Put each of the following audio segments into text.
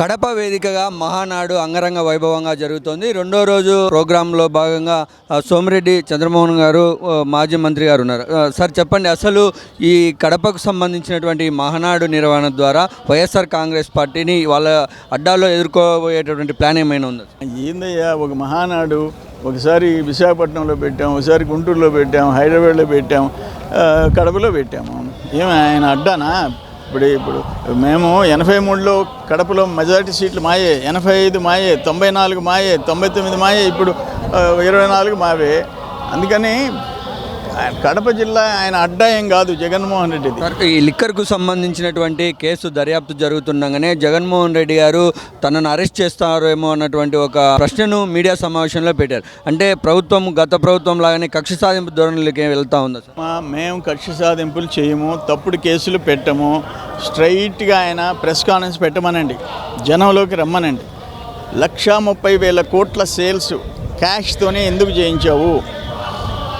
కడప వేదికగా మహానాడు అంగరంగ వైభవంగా జరుగుతోంది. రెండో రోజు ప్రోగ్రాంలో భాగంగా సోమిరెడ్డి చంద్రమోహన్ గారు మాజీ మంత్రి గారు ఉన్నారు. సార్ చెప్పండి అసలు ఈ కడపకు సంబంధించినటువంటి మహానాడు నిర్వహణ ద్వారా వైఎస్ఆర్ కాంగ్రెస్ పార్టీని వాళ్ళ అడ్డాలో ఎదుర్కోబోయేటటువంటి ప్లాన్ ఏమైనా ఉందా? ఏందయ్యా ఒక మహానాడు ఒకసారి విశాఖపట్నంలో పెట్టాం ఒకసారి గుంటూరులో పెట్టాం హైదరాబాద్లో పెట్టాం కడపలో పెట్టాము. ఏమి ఆయన అడ్డానా? ఇప్పుడు ఇప్పుడు మేము ఎనభై మూడులో కడపలో మెజారిటీ సీట్లు మాయే ఎనభై ఐదు మాయే తొంభై నాలుగు మాయే తొంభై తొమ్మిది మాయే ఇప్పుడు ఇరవై నాలుగు మావే. అందుకని కడప జిల్లా ఆయన అడ్డా ఏం కాదు జగన్మోహన్ రెడ్డిది. సార్ ఈ లిక్కర్కు సంబంధించినటువంటి కేసు దర్యాప్తు జరుగుతుండగానే జగన్మోహన్ రెడ్డి గారు తనను అరెస్ట్ చేస్తారేమో అన్నటువంటి ఒక ప్రశ్నను మీడియా సమావేశంలో పెట్టారు. అంటే ప్రభుత్వం గత ప్రభుత్వం లాగానే కక్ష సాధింపు ధోరణిలోకి వెళ్తా ఉందా మేము కక్ష సాధింపులు చేయము తప్పుడు కేసులు పెట్టము స్ట్రైట్గా ఆయన ప్రెస్ కాన్ఫరెన్స్ పెట్టమనండి జనంలోకి రమ్మనండి. లక్షా ముప్పై వేల కోట్ల సేల్స్ క్యాష్తోనే ఎందుకు చేయించావు?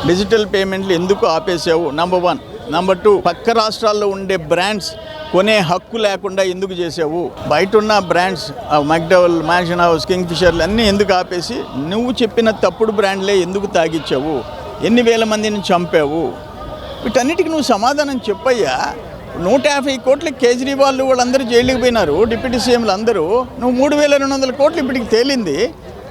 డిజిటల్ పేమెంట్లు ఎందుకు ఆపేసావు నంబర్ వన్ నంబర్ టూ పక్క రాష్ట్రాల్లో ఉండే బ్రాండ్స్ కొనే హక్కు లేకుండా ఎందుకు చేసావు బయట ఉన్న బ్రాండ్స్ మక్డవల్ మ్యాన్షన్ హౌస్ కింగ్ ఫిషర్లు అన్నీ ఎందుకు ఆపేసి నువ్వు చెప్పిన తప్పుడు బ్రాండ్లే ఎందుకు తాగిచ్చావు? ఎన్ని వేల మందిని చంపావు? వీటన్నిటికి నువ్వు సమాధానం చెప్పయ్యా. నూట యాభై కోట్ల కేజ్రీవాల్ వాళ్ళందరూ జైలుకి పోయినారు. డిప్యూటీ సీఎంలు అందరూ. నువ్వు మూడు వేల రెండు వందల కోట్లు ఇప్పటికి తేలింది.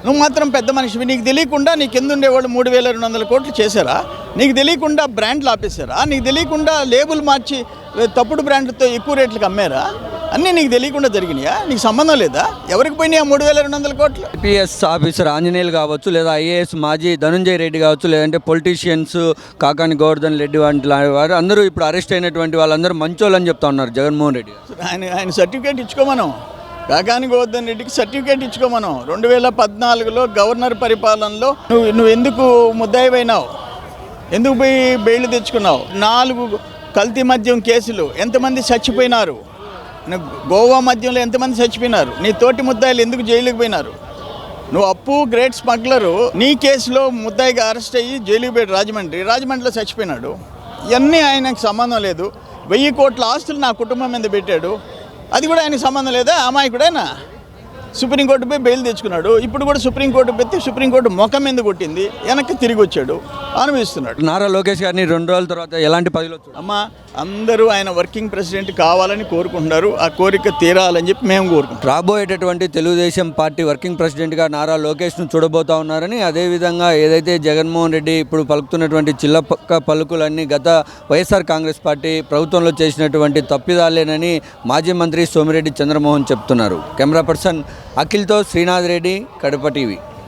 నువ్వు మాత్రం పెద్ద మనిషివి. నీకు తెలియకుండా నీకు కింద ఉండేవాళ్ళు మూడు వేల రెండు వందల కోట్లు చేశారా? నీకు తెలియకుండా బ్రాండ్లు ఆపేశారా? నీకు తెలియకుండా లేబుల్ మార్చి తప్పుడు బ్రాండ్లతో ఎక్కువ రేట్లకు అమ్మారా? అన్నీ నీకు తెలియకుండా జరిగినాయా? నీకు సంబంధం లేదా? ఎవరికి పోయినాయా మూడు వేల రెండు వందల కోట్లు? ఐపీఎస్ ఆఫీసర్ ఆంజనేయులు కావచ్చు లేదా ఐఏఎస్ మాజీ ధనుంజయ రెడ్డి కావచ్చు లేదంటే పొలిటీషియన్స్ కాకాని గోవర్ధన్ రెడ్డి వంటి వారు అందరూ ఇప్పుడు అరెస్ట్ అయినటువంటి వాళ్ళందరూ మంచోళ్ళు అని చెప్తా ఉన్నారు జగన్మోహన్ రెడ్డి ఆయన ఆయన సర్టిఫికేట్ ఇచ్చుకోమనం కాకాని గోవర్ధన్ రెడ్డికి సర్టిఫికేట్ ఇచ్చుకోమనం రెండు వేల పద్నాలుగులో గవర్నర్ పరిపాలనలో నువ్వు నువ్వు ఎందుకు ముద్దాయిపోయినావు ఎందుకు పోయి బెయిల్ తెచ్చుకున్నావు? నాలుగు కల్తీ మద్యం కేసులు. ఎంతమంది చచ్చిపోయినారు? నువ్వు గోవా మద్యంలో ఎంతమంది చచ్చిపోయినారు? నీ తోటి ముద్దాయిలు ఎందుకు జైలుకి పోయినారు? నువ్వు అప్పు గ్రేట్ స్మగ్లరు నీ కేసులో ముద్దాయిగా అరెస్ట్ అయ్యి జైలుకి పోయాడు రాజమండ్రి. రాజమండ్రిలో చచ్చిపోయినాడు. ఇవన్నీ ఆయనకు సంబంధం లేదు. వెయ్యి కోట్ల ఆస్తులు నా కుటుంబం మీద పెట్టాడు. అది కూడా ఆయనకు సంబంధం లేదా? అమాయకుడైనా? సుప్రీంకోర్టు పోయి బెయిల్ తెచ్చుకున్నాడు. ఇప్పుడు కూడా సుప్రీంకోర్టు పెట్టి సుప్రీంకోర్టు ముఖం మీద కొట్టింది. వెనక్కి తిరిగి వచ్చాడు. అనుభవిస్తున్నాడు. నారా లోకేష్ గారిని రెండు రోజుల తర్వాత ఎలాంటి పదవిలో అమ్మ అందరూ ఆయన వర్కింగ్ ప్రెసిడెంట్ కావాలని కోరుకుంటున్నారు. ఆ కోరిక తీరాలని చెప్పి మేము కోరుకుంటున్నాం. రాబోయేటటువంటి తెలుగుదేశం పార్టీ వర్కింగ్ ప్రెసిడెంట్గా నారా లోకేష్ను చూడబోతా ఉన్నారని అదేవిధంగా ఏదైతే జగన్మోహన్ రెడ్డి ఇప్పుడు పలుకుతున్నటువంటి చిల్లపక్క పలుకులన్నీ గత వైఎస్ఆర్ కాంగ్రెస్ పార్టీ ప్రభుత్వంలో చేసినటువంటి తప్పిదాలేనని మాజీ మంత్రి సోమిరెడ్డి చంద్రమోహన్ చెప్తున్నారు. కెమెరా పర్సన్ అఖిల్తో శ్రీనాథ్ రెడ్డి కడప టీవీ.